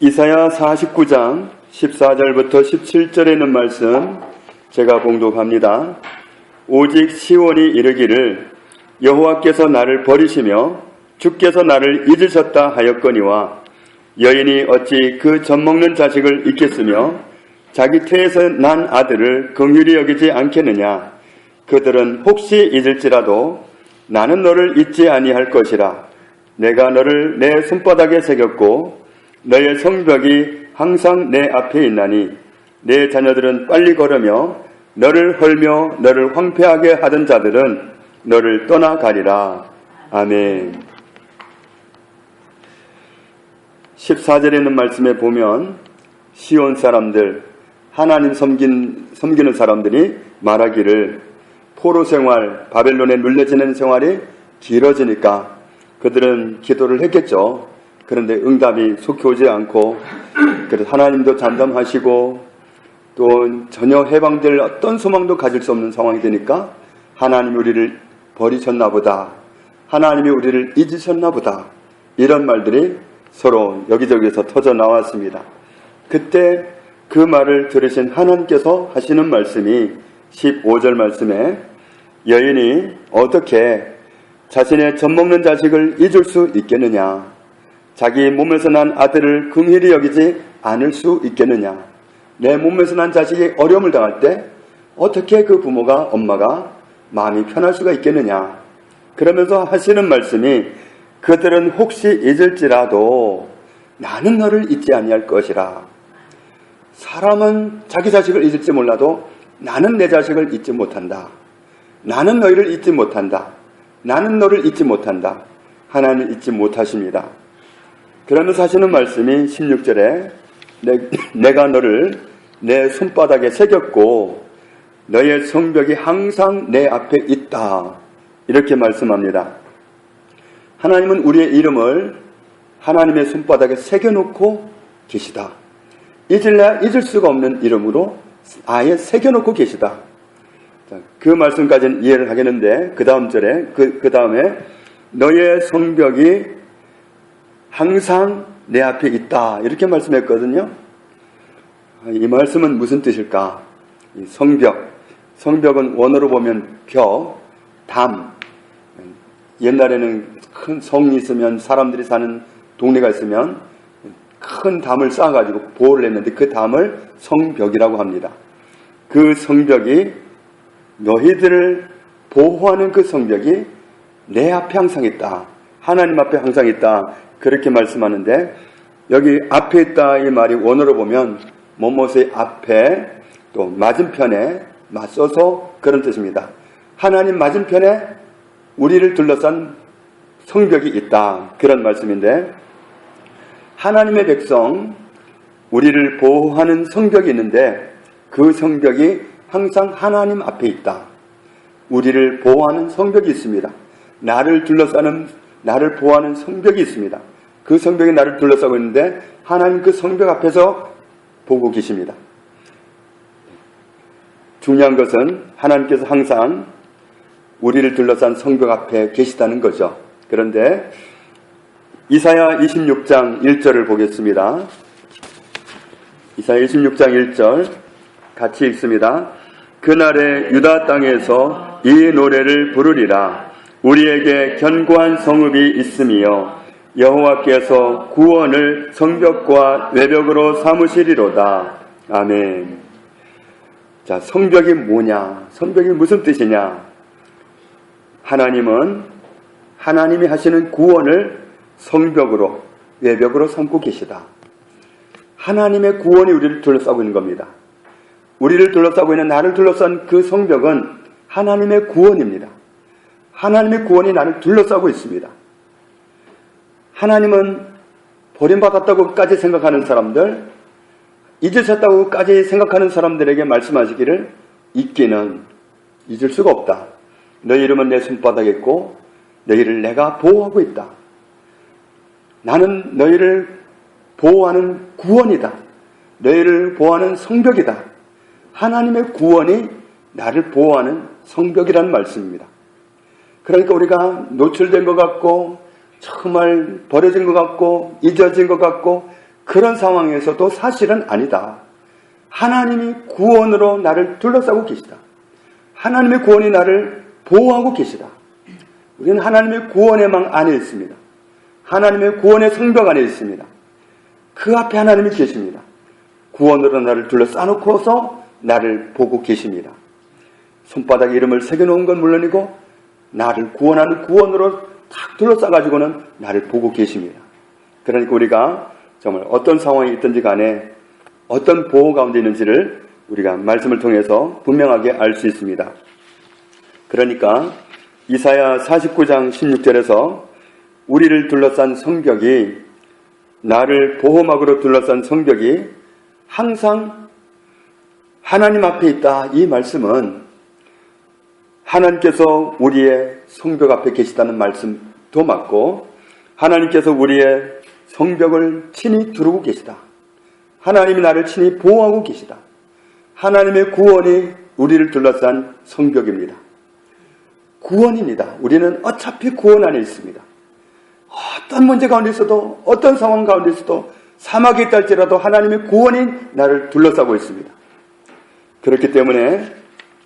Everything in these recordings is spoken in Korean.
이사야 49장 14절부터 17절에 있는 말씀 제가 봉독합니다. 오직 시온이 이르기를 여호와께서 나를 버리시며 주께서 나를 잊으셨다 하였거니와 여인이 어찌 그 젖먹는 자식을 잊겠으며 자기 태에서 난 아들을 긍휼히 여기지 않겠느냐 그들은 혹시 잊을지라도 나는 너를 잊지 아니할 것이라 내가 너를 내 손바닥에 새겼고 너의 성벽이 항상 내 앞에 있나니 내 자녀들은 빨리 걸으며 너를 헐며 너를 황폐하게 하던 자들은 너를 떠나가리라. 아멘. 14절에 있는 말씀에 보면 시온 사람들, 하나님 섬긴, 섬기는 사람들이 말하기를 포로 생활, 바벨론에 눌려지는 생활이 길어지니까 그들은 기도를 했겠죠. 그런데 응답이 속히 오지 않고 그래서 하나님도 잠잠하시고 또 전혀 해방될 어떤 소망도 가질 수 없는 상황이 되니까 하나님이 우리를 버리셨나 보다. 하나님이 우리를 잊으셨나 보다. 이런 말들이 서로 여기저기서 터져 나왔습니다. 그때 그 말을 들으신 하나님께서 하시는 말씀이 15절 말씀에 여인이 어떻게 자신의 젖먹는 자식을 잊을 수 있겠느냐. 자기 몸에서 난 아들을 긍휼히 여기지 않을 수 있겠느냐? 내 몸에서 난 자식이 어려움을 당할 때 어떻게 그 부모가 엄마가 마음이 편할 수가 있겠느냐? 그러면서 하시는 말씀이 그들은 혹시 잊을지라도 나는 너를 잊지 아니할 것이라. 사람은 자기 자식을 잊을지 몰라도 나는 내 자식을 잊지 못한다. 나는 너희를 잊지 못한다. 나는 너를 잊지 못한다. 하나님 잊지 못하십니다. 그러면서 하시는 말씀이 16절에 내, 가 너를 내 손바닥에 새겼고 너의 성벽이 항상 내 앞에 있다. 이렇게 말씀합니다. 하나님은 우리의 이름을 하나님의 손바닥에 새겨놓고 계시다. 잊을래 잊을 수가 없는 이름으로 아예 새겨놓고 계시다. 그 말씀까지는 이해를 하겠는데 그 다음 절에 그, 그 다음에 너의 성벽이 항상 내 앞에 있다. 이렇게 말씀했거든요. 이 말씀은 무슨 뜻일까? 성벽. 성벽은 원어로 보면 벽, 담. 옛날에는 큰 성이 있으면 사람들이 사는 동네가 있으면 큰 담을 쌓아가지고 보호를 했는데 그 담을 성벽이라고 합니다. 그 성벽이 너희들을 보호하는 그 성벽이 내 앞에 항상 있다. 하나님 앞에 항상 있다. 그렇게 말씀하는데 여기 앞에 있다 이 말이 원어로 보면 뭐뭇의 앞에 또 맞은편에 맞서서 그런 뜻입니다. 하나님 맞은편에 우리를 둘러싼 성벽이 있다. 그런 말씀인데 하나님의 백성 우리를 보호하는 성벽이 있는데 그 성벽이 항상 하나님 앞에 있다. 우리를 보호하는 성벽이 있습니다. 나를 둘러싸는 나를 보호하는 성벽이 있습니다. 그 성벽이 나를 둘러싸고 있는데 하나님 그 성벽 앞에서 보고 계십니다. 중요한 것은 하나님께서 항상 우리를 둘러싼 성벽 앞에 계시다는 거죠. 그런데 이사야 26장 1절을 보겠습니다. 이사야 26장 1절 같이 읽습니다. 그날에 유다 땅에서 이 노래를 부르리라. 우리에게 견고한 성읍이 있으며 여호와께서 구원을 성벽과 외벽으로 삼으시리로다. 아멘. 자, 성벽이 뭐냐? 성벽이 무슨 뜻이냐? 하나님은 하나님이 하시는 구원을 성벽으로 외벽으로 삼고 계시다. 하나님의 구원이 우리를 둘러싸고 있는 겁니다. 우리를 둘러싸고 있는 나를 둘러싼 그 성벽은 하나님의 구원입니다. 하나님의 구원이 나를 둘러싸고 있습니다. 하나님은 버림받았다고까지 생각하는 사람들, 잊으셨다고까지 생각하는 사람들에게 말씀하시기를 잊기는 잊을 수가 없다. 너희 이름은 내 손바닥에 있고 너희를 내가 보호하고 있다. 나는 너희를 보호하는 구원이다. 너희를 보호하는 성벽이다. 하나님의 구원이 나를 보호하는 성벽이라는 말씀입니다. 그러니까 우리가 노출된 것 같고 정말 버려진 것 같고 잊어진 것 같고 그런 상황에서도 사실은 아니다. 하나님이 구원으로 나를 둘러싸고 계시다. 하나님의 구원이 나를 보호하고 계시다. 우리는 하나님의 구원의 망 안에 있습니다. 하나님의 구원의 성벽 안에 있습니다. 그 앞에 하나님이 계십니다. 구원으로 나를 둘러싸놓고서 나를 보고 계십니다. 손바닥에 이름을 새겨놓은 건 물론이고 나를 구원하는 구원으로 탁 둘러싸가지고는 나를 보고 계십니다. 그러니까 우리가 정말 어떤 상황이 있든지 간에 어떤 보호 가운데 있는지를 우리가 말씀을 통해서 분명하게 알 수 있습니다. 그러니까 이사야 49장 16절에서 우리를 둘러싼 성벽이 나를 보호막으로 둘러싼 성벽이 항상 하나님 앞에 있다. 이 말씀은 하나님께서 우리의 성벽 앞에 계시다는 말씀도 맞고 하나님께서 우리의 성벽을 친히 두르고 계시다. 하나님이 나를 친히 보호하고 계시다. 하나님의 구원이 우리를 둘러싼 성벽입니다. 구원입니다. 우리는 어차피 구원 안에 있습니다. 어떤 문제 가운데 있어도 어떤 상황 가운데 있어도 사막에 있다 할지라도 하나님의 구원이 나를 둘러싸고 있습니다. 그렇기 때문에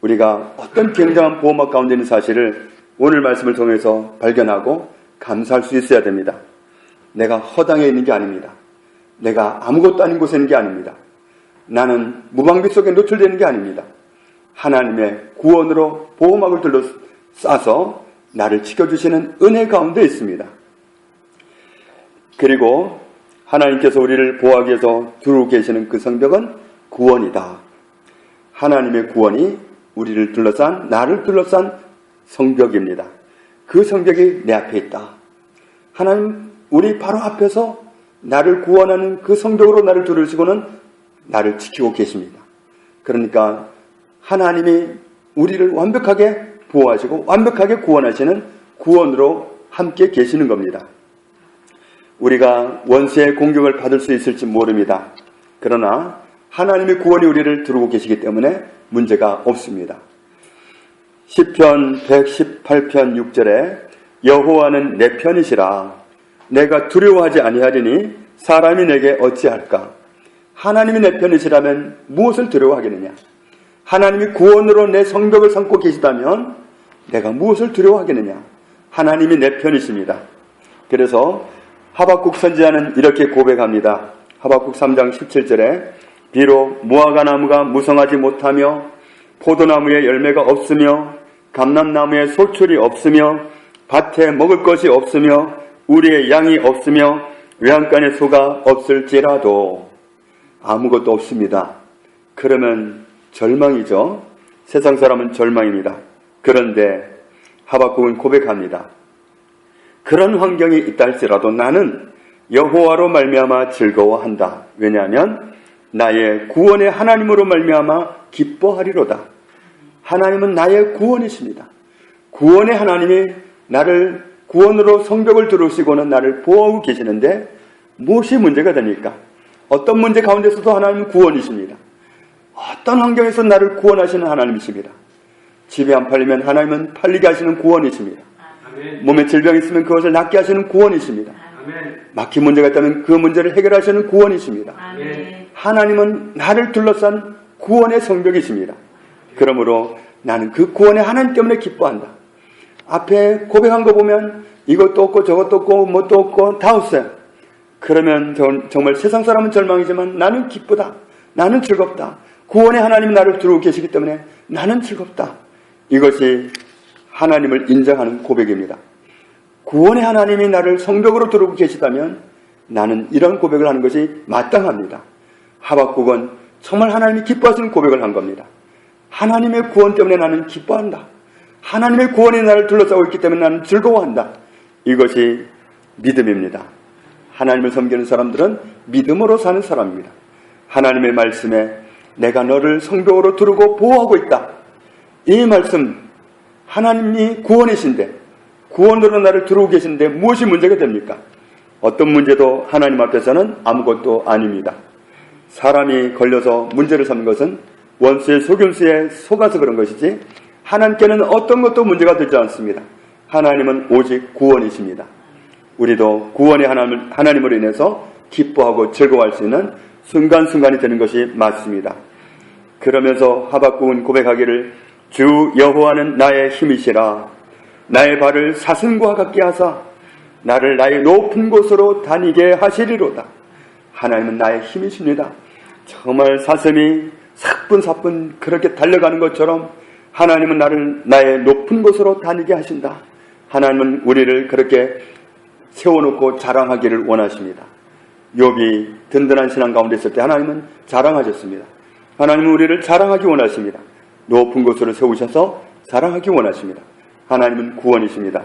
우리가 어떤 굉장한 보호막 가운데 있는 사실을 오늘 말씀을 통해서 발견하고 감사할 수 있어야 됩니다. 내가 허당에 있는 게 아닙니다. 내가 아무것도 아닌 곳에 있는 게 아닙니다. 나는 무방비 속에 노출되는 게 아닙니다. 하나님의 구원으로 보호막을 둘러싸서 나를 지켜주시는 은혜 가운데 있습니다. 그리고 하나님께서 우리를 보호하기 위해서 두르고 계시는 그 성벽은 구원이다. 하나님의 구원이 우리를 둘러싼, 나를 둘러싼 성벽입니다. 그 성벽이 내 앞에 있다. 하나님, 우리 바로 앞에서 나를 구원하는 그 성벽으로 나를 두르시고는 나를 지키고 계십니다. 그러니까 하나님이 우리를 완벽하게 보호하시고 완벽하게 구원하시는 구원으로 함께 계시는 겁니다. 우리가 원수의 공격을 받을 수 있을지 모릅니다. 그러나 하나님의 구원이 우리를 두르고 계시기 때문에 문제가 없습니다. 10편 118편 6절에 여호와는 내 편이시라 내가 두려워하지 아니하리니 사람이 내게 어찌할까 하나님이 내 편이시라면 무엇을 두려워하겠느냐 하나님이 구원으로 내 성벽을 삼고 계시다면 내가 무엇을 두려워하겠느냐 하나님이 내 편이십니다. 그래서 하박국 선지자는 이렇게 고백합니다. 하박국 3장 17절에 비록 무화과 나무가 무성하지 못하며 포도나무에 열매가 없으며 감람나무에 소출이 없으며 밭에 먹을 것이 없으며 우리의 양이 없으며 외양간에 소가 없을지라도 아무것도 없습니다. 그러면 절망이죠. 세상 사람은 절망입니다. 그런데 하박국은 고백합니다. 그런 환경이 있다 할지라도 나는 여호와로 말미암아 즐거워한다. 왜냐하면 나의 구원의 하나님으로 말미암아 기뻐하리로다. 하나님은 나의 구원이십니다. 구원의 하나님이 나를 구원으로 성벽을 들으시고는 나를 보호하고 계시는데 무엇이 문제가 되니까? 어떤 문제 가운데서도 하나님은 구원이십니다. 어떤 환경에서 나를 구원하시는 하나님이십니다. 집에 안 팔리면 하나님은 팔리게 하시는 구원이십니다. 몸에 질병이 있으면 그것을 낫게 하시는 구원이십니다. 막힌 문제가 있다면 그 문제를 해결하시는 구원이십니다. 하나님은 나를 둘러싼 구원의 성벽이십니다. 그러므로 나는 그 구원의 하나님 때문에 기뻐한다. 앞에 고백한 거 보면 이것도 없고 저것도 없고 뭣도 없고 다 없어요. 그러면 정말 세상 사람은 절망이지만 나는 기쁘다. 나는 즐겁다. 구원의 하나님 나를 두르고 계시기 때문에 나는 즐겁다. 이것이 하나님을 인정하는 고백입니다. 구원의 하나님이 나를 성벽으로 두르고 계시다면 나는 이런 고백을 하는 것이 마땅합니다. 하박국은 정말 하나님이 기뻐하시는 고백을 한 겁니다. 하나님의 구원 때문에 나는 기뻐한다. 하나님의 구원이 나를 둘러싸고 있기 때문에 나는 즐거워한다. 이것이 믿음입니다. 하나님을 섬기는 사람들은 믿음으로 사는 사람입니다. 하나님의 말씀에 내가 너를 성벽으로 두르고 보호하고 있다. 이 말씀 하나님이 구원이신데 구원으로 나를 두르고 계신데 무엇이 문제가 됩니까? 어떤 문제도 하나님 앞에서는 아무것도 아닙니다. 사람이 걸려서 문제를 삼는 것은 원수의 속임수에 속아서 그런 것이지 하나님께는 어떤 것도 문제가 되지 않습니다. 하나님은 오직 구원이십니다. 우리도 구원의 하나님, 하나님으로 인해서 기뻐하고 즐거워할 수 있는 순간순간이 되는 것이 맞습니다. 그러면서 하박국은 고백하기를 주 여호와는 나의 힘이시라 나의 발을 사슴과 같게 하사 나를 나의 높은 곳으로 다니게 하시리로다. 하나님은 나의 힘이십니다. 정말 사슴이 사뿐사뿐 그렇게 달려가는 것처럼 하나님은 나를 나의 높은 곳으로 다니게 하신다. 하나님은 우리를 그렇게 세워놓고 자랑하기를 원하십니다. 욥이 든든한 신앙 가운데 있을 때 하나님은 자랑하셨습니다. 하나님은 우리를 자랑하기 원하십니다. 높은 곳으로 세우셔서 자랑하기 원하십니다. 하나님은 구원이십니다.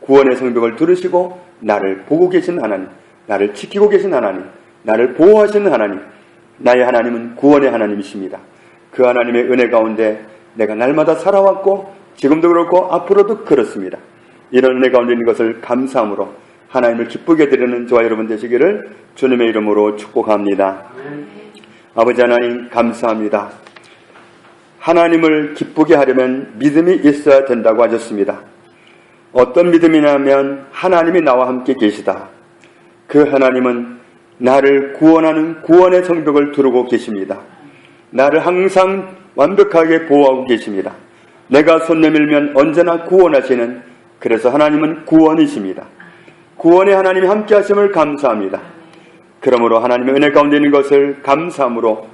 구원의 성벽을 두르시고 나를 보고 계신 하나님, 나를 지키고 계신 하나님, 나를 보호하시는 하나님, 나의 하나님은 구원의 하나님이십니다. 그 하나님의 은혜 가운데 내가 날마다 살아왔고 지금도 그렇고 앞으로도 그렇습니다. 이런 은혜 가운데 있는 것을 감사함으로 하나님을 기쁘게 드리는 저와 여러분 되시기를 주님의 이름으로 축복합니다. 아버지 하나님 감사합니다. 하나님을 기쁘게 하려면 믿음이 있어야 된다고 하셨습니다. 어떤 믿음이냐면 하나님이 나와 함께 계시다. 그 하나님은 나를 구원하는 구원의 성벽을 두르고 계십니다. 나를 항상 완벽하게 보호하고 계십니다. 내가 손 내밀면 언제나 구원하시는 그래서 하나님은 구원이십니다. 구원의 하나님이 함께 하심을 감사합니다. 그러므로 하나님의 은혜 가운데 있는 것을 감사함으로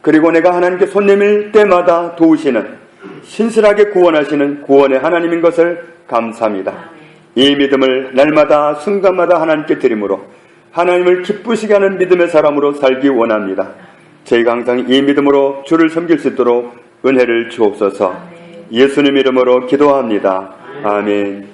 그리고 내가 하나님께 손 내밀 때마다 도우시는 신실하게 구원하시는 구원의 하나님인 것을 감사합니다. 이 믿음을 날마다 순간마다 하나님께 드림으로 하나님을 기쁘시게 하는 믿음의 사람으로 살기 원합니다. 저희가 항상 이 믿음으로 주를 섬길 수 있도록 은혜를 주옵소서. 예수님 이름으로 기도합니다. 아멘.